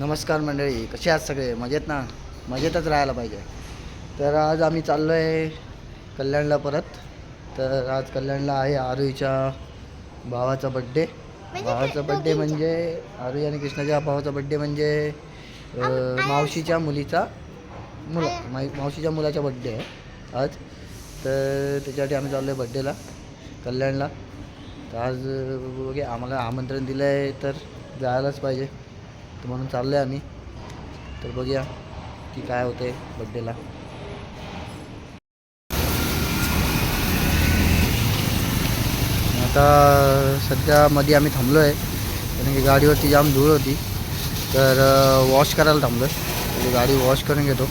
नमस्कार मंडळी कसे आहात सगळे? मजेत ना? मजेतच राहायला पाहिजे. तर आज आम्ही चाललो आहे कल्याणला परत. तर आज कल्याणला आहे आरुईच्या भावाचा बड्डे भावाचा बड्डे म्हणजे आरुई आणि कृष्णाच्या भावाचा बड्डे म्हणजे मावशीच्या मुलीचा मुला मावशीच्या मुलाचा बड्डे आहे आज. तर त्याच्यासाठी आम्ही चाललो आहे बड्डेला कल्याणला. तर आज अं, बघूया आम्हाला आमंत्रण दिलं आहे तर जायलाच पाहिजे. तर म्हणून चाललो आहे आम्ही. तर बघूया की काय होते बड्डेला आता सध्या मध्ये आम्ही थांबलो आहे कारण की गाडीवरती जाम धूळ होती. तर वॉश करायला थांबलो आहे म्हणजे गाडी वॉश करून घेतो.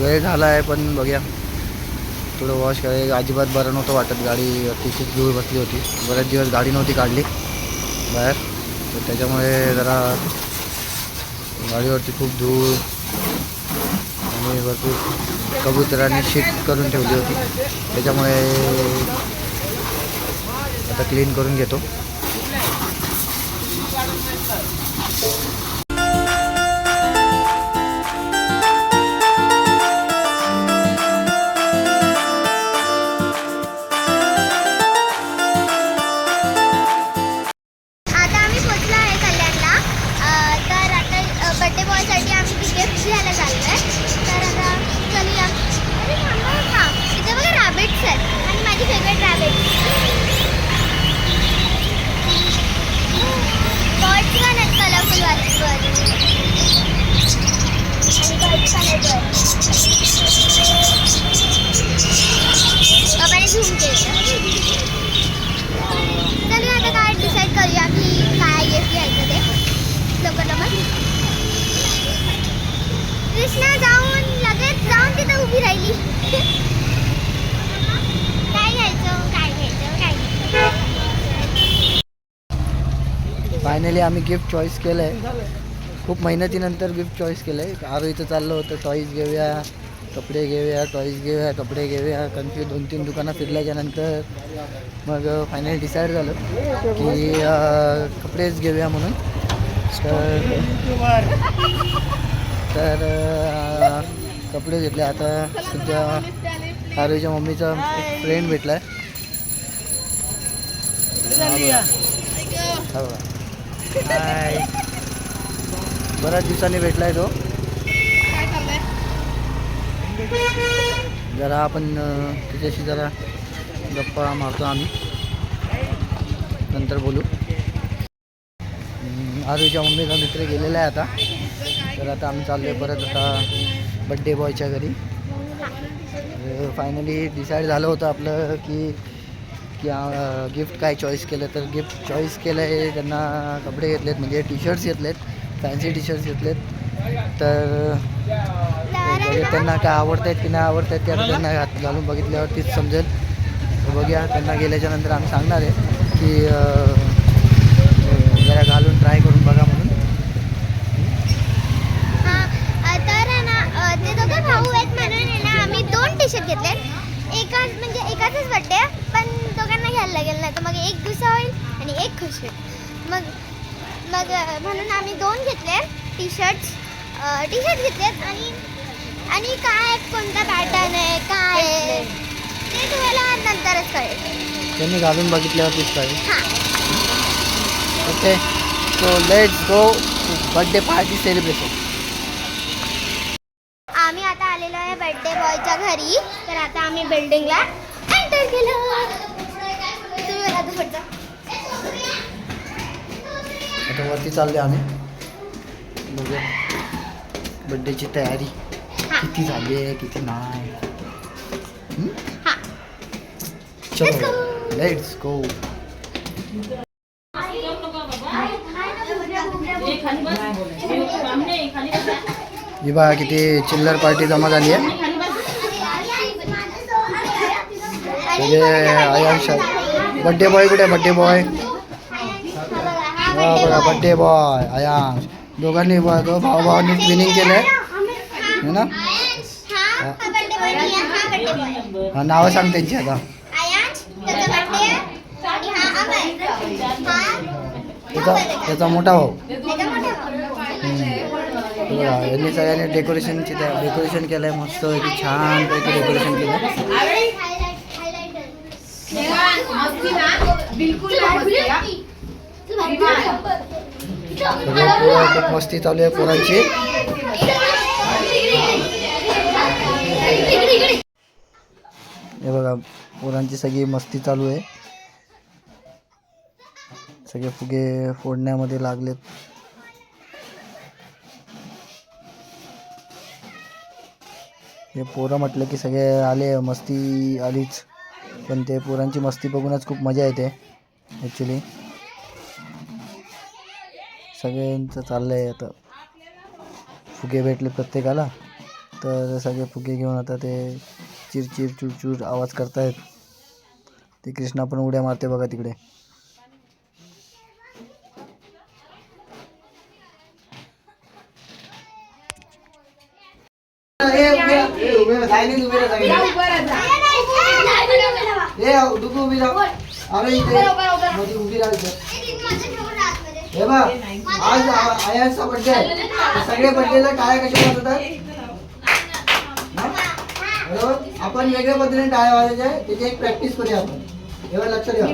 वेळ झाला आहे पण बघूया. थोडं वॉश करायला. अजिबात बरं नव्हतं वाटत. गाडी अतिशय धूळ बसली होती. बरेच दिवस गाडी नव्हती काढली बाहेर. तर त्याच्यामुळे जरा गाडीवरती खूप धूळ आणि भरपूर कबुतरांनी शीट करून ठेवली होती. त्याच्यामुळे आता क्लीन करून घेतो. बाबाने झूम आता काय डिसाईड करूया की काय गिफ्ट घ्यायचं ते लवकर लवकर. कृष्णा जाऊन लगेच जाऊन तिथं उभी राहिली. काय घ्यायचं काय घ्यायचं काय घ्यायचं. फायनली आम्ही गिफ्ट चॉईस केलं आहे खूप मेहनतीनंतर गिफ्ट चॉईस केलं आहे आरो इथं चाललं होतं टॉईज घेऊया. कपडे घेऊया टॉईज घेऊया कपडे घेऊया. कन्फ्यूज दोन तीन दुकानं फिरल्याच्यानंतर मग फायनल डिसाईड झालं की कपडेच घेऊया म्हणून. तर तर कपडे घेतले. आता सध्या आरोच्या मम्मीचा फ्रेंड भेटला आहे बऱ्याच दिवसांनी भेटला आहे तो. जरा आपण त्याच्याशी जरा गप्पा मारतो आम्ही. नंतर बोलू. आरूच्या मम्मीचा मित्र गेलेला आहे आता. तर आता आम्ही चाललो आहे परत आता बड्डे बॉयच्या घरी. फायनली डिसाईड झालं होतं आपलं की की गिफ्ट काय चॉईस केलं. तर गिफ्ट चॉईस केलं आहे त्यांना कपडे घेतलेत म्हणजे टी शर्ट्स घेतलेत फॅन्सी टी शर्ट्स घेतलेत. तर त्यांना काय आवडत आहेत की नाही आवडत आहेत ते त्यांना घात घालून बघितल्यावरतीच समजेल. बघूया त्यांना गेल्याच्यानंतर आम्ही सांगणार आहे की जरा घालून ट्राय करून बघा म्हणून. हा आम्ही दोन टी शर्ट घेतले एकाच म्हणजे एकाचाच बड्डे पण दोघांना घ्यायला लागेल ना तर मग एक दुसरा होईल आणि एक खुश होईल. मग मग म्हणून आम्ही दोन घेतले टी शर्ट्स टी शर्ट घेतलेत आणि आणि काय कोणता पॅटर्न आहे काय आहे? ते तुम्हाला नंतरच कळेल. त्यांनी घालून बघितल्यावरतीच कळेल हां. Okay. So let's go birthday party celebration आम्ही आता आलेलो आहे बर्थडे बॉयच्या घरी. तर आता आम्ही बिल्डिंगला एंटर केलं. तुम्ही मला आता पुढचं. आता वरती चालले आम्ही. बघूया. बड्डेची तयारी. किती झाली आहे किती नाही? हा. चलो. लेट्स गो ही बघा किती चिल्लर पार्टी जमा झाली आहे. म्हणजे बड्डे बॉय कुठे बड्डे बॉय बघा बड्डे बॉय आयांश दोघांनी भाऊ भावांनी ट्विनिंग केलं आहे है ना? हा हा हा नावं सांग त्यांची आता. त्याचा हा हा त्याचा मोठा भाऊ. यांनी सगळ्यांनी डेकोरेशनची डेकोरेशन केलंय मस्त पैकी छान पैकी डेकोरेशन highlight. बिलकुल सगळे खूप मस्ती चालू आहे पोरांची. हे बघा पोरांची सगळी मस्ती चालू आहे. सगळे फुगे फोडण्यामध्ये लागलेत. हे पोरं म्हटलं की सगळे आले मस्ती आलीच. पण ते पोरांची मस्ती बघूनच खूप मजा येते ॲक्च्युली सगळ्यांचं चाललं आहे आता. फुगे भेटले प्रत्येकाला. तर सगळे फुगे घेऊन आता ते चिरचिर चुरचूर आवाज करतायत. ते कृष्णा पण उड्या मारते बघा तिकडे. हे बघ आज आयांचा बर्थडे आहे. सगळे बर्थडेला टाळ्या कशा वाजवतात? हा? बरोबर आपण वेगळ्या पद्धतीने टाळ्या वाजायच्या आहे त्याची एक प्रॅक्टिस करूया आपण. एवढं लक्ष द्या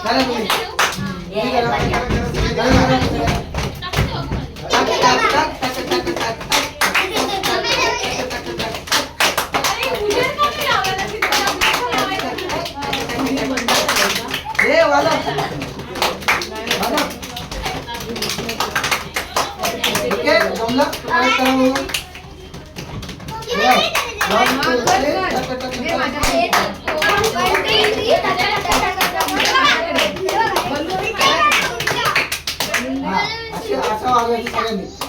करा तुम्ही. वाजवायचं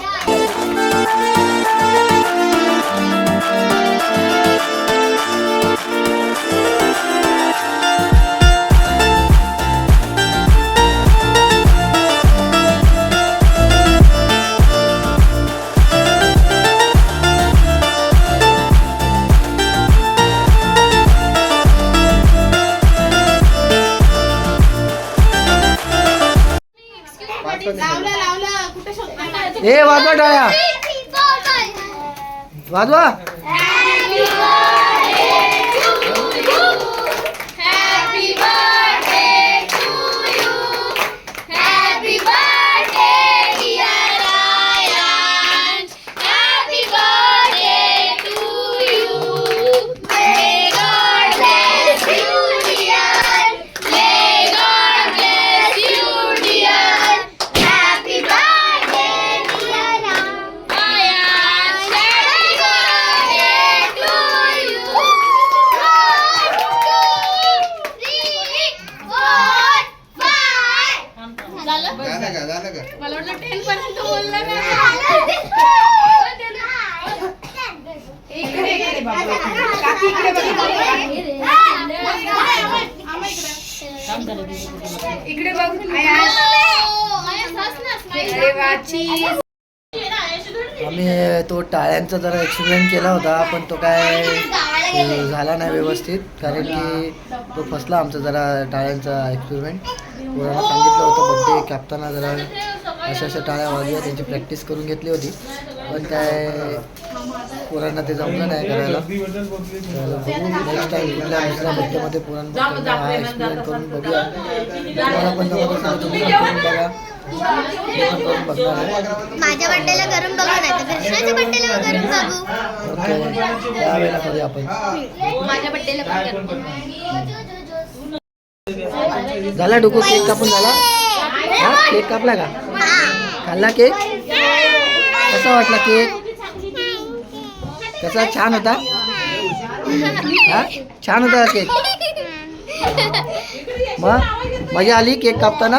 सगळ्यांनी ए वाजवा टाळ्या. वाजवा. इकडे बघ आम्ही तो टाळ्यांचा जरा एक्सपेरिमेंट केला होता पण तो काय झाला नाही व्यवस्थित कारण की तो फसला आमचा जरा टाळ्यांचा एक्सपेरिमेंट कोणाला सांगितलं होतं बड्डे कापताना जरा अशा अशा टाळ्या वाजल्या त्यांची प्रॅक्टिस करून घेतली होती. पण काय पोरांना ते जमलं नाही करायला. नेक्स्ट टाइम कुठल्या दुसऱ्या बड्डेमध्ये पोरांना हा एक्सपेरिमेंट करून बघूया. तुम्हाला पण जमत असेल तुम्ही करून बघा. माझ्या बड्डेला करून बघू नाही तर कृष्णाच्या बड्डेला करून बघू. ओके. त्यावेळेला करूया आपण. माझ्या बड्डेला पण करू झाला डोको? केक कापून झाला? हा? केक कापला का? खाल्ला केक? कसा वाटला केक? कसा? छान होता? हा? छान होता का केक? मग मज़ा आली केक कापताना?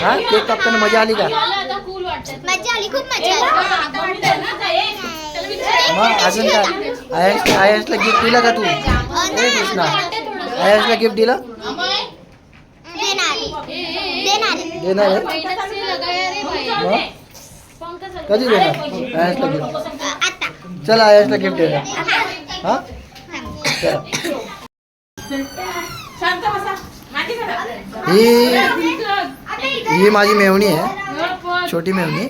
हा? केक कापताना मज़ा आली का? मज़ा आली खूप मज़ा मग अजून काय? आयन्स आयन्सला गिफ्ट दिलं का तू? कृष्णा. आयन्सला गिफ्ट दिलं? देणार आहे. मग कधी देणार? आयन्सला गिफ्ट आता. चला आयन्सला गिफ्ट देणार. हा. ही ही माझी मेवणी आहे. हो. छोटी मेवणी.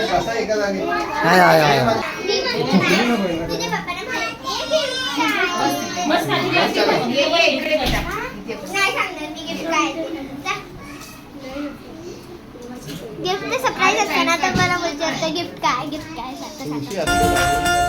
हे हाय हाय. तुझ्या पप्पाला बस खाली बस. ये, ये, इकडे बसा. नाही सांगणार मी गिफ्ट काय गिफ्ट सरप्राईज असते ना तर मला विचारतं गिफ्ट काय गिफ्ट काय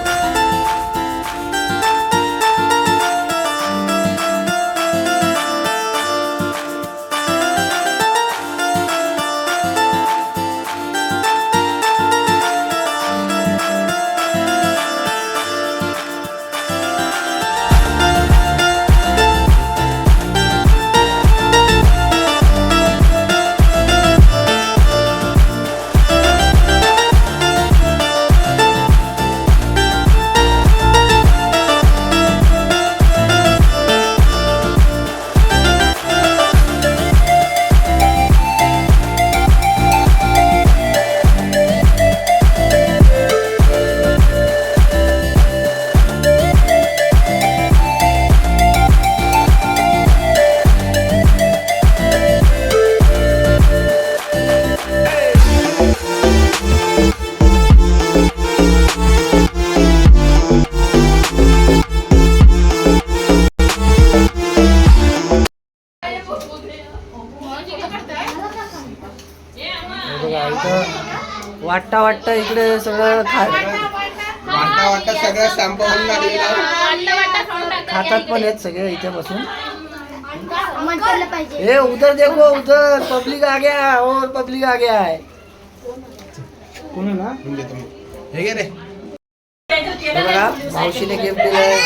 वाटता इकडे सगळं खा. खातात पण आहेत सगळे इथे बसून ए उधर देखो उधर. पब्लिक आ गया और पब्लिक आ गया है. हे हे बघा मावशीने गिफ्ट दिलंय.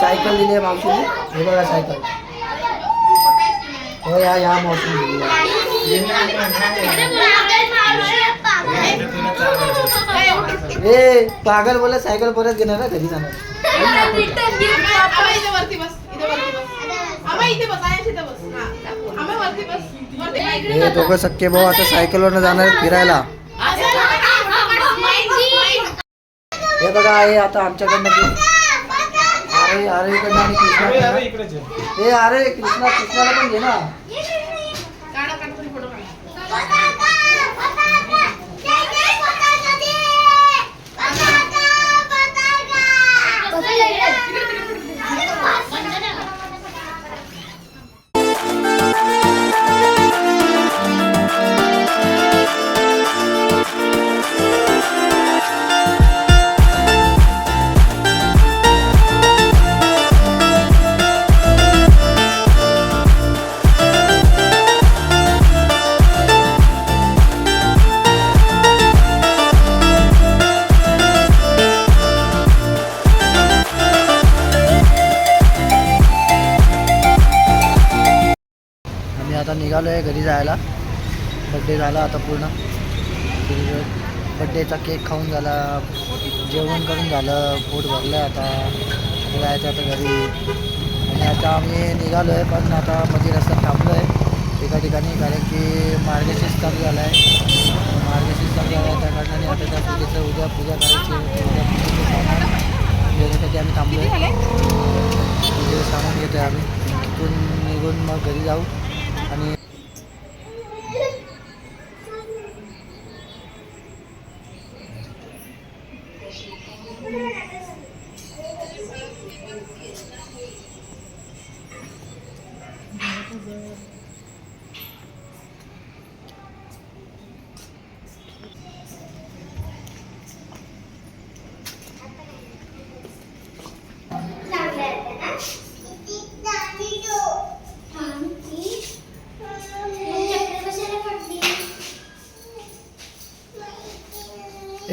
सायकल दिली आहे मावशीने. हे बघा सायकल. हो या या मावशीने दिली आहे. ए पागल बोला सायकल परत घेणार ना घरी जाणार आबा, इथे वरती बस. इथे वरती बस. आबा, इथे बस. आया, इथे बस. हा. हे दोघं सख्खे भाऊ आता सायकलवरनं जाणार फिरायला हे बघा हे आता आमच्याकडनं अरे अरे इकडनं आणि कृष्णा हे अरे कृष्णा कृष्णाला पण घे ना निघालो आहे घरी जायला. बड्डे झाला आता पूर्ण. बड्डेचा केक खाऊन झाला. जेवण करून झालं. पोट भरलं आहे आता जायचं आता घरी. आणि आता आम्ही निघालो आहे पण आता मध्ये रस्त्यात थांबलो आहे एका ठिकाणी कारण की मार्गशीर्ष चालू झाला आहे मार्गशीर्ष चालू झाला आहे त्या कारणाने आता त्या पूजेचं उद्या पूजा करायची घेण्यासाठी आम्ही थांबलो आहे सामान घेतो आहे आम्ही. तिथून निघून मग घरी जाऊ आणि ए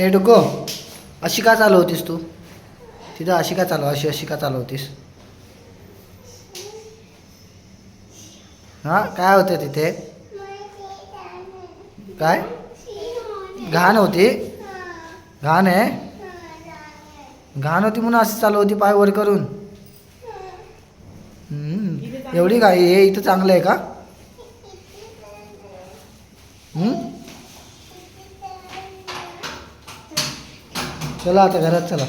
डुको अशी का चालवतीस तू? तिथं अशी का चालव अशी अशी का चालवतीस हां काय होतं तिथे? काय? घाण होती? घाण आहे? घाण होती म्हणून अशी होती पाय वर करून. एवढी काय हे इथं चांगलं आहे का? चला आता घरात चला.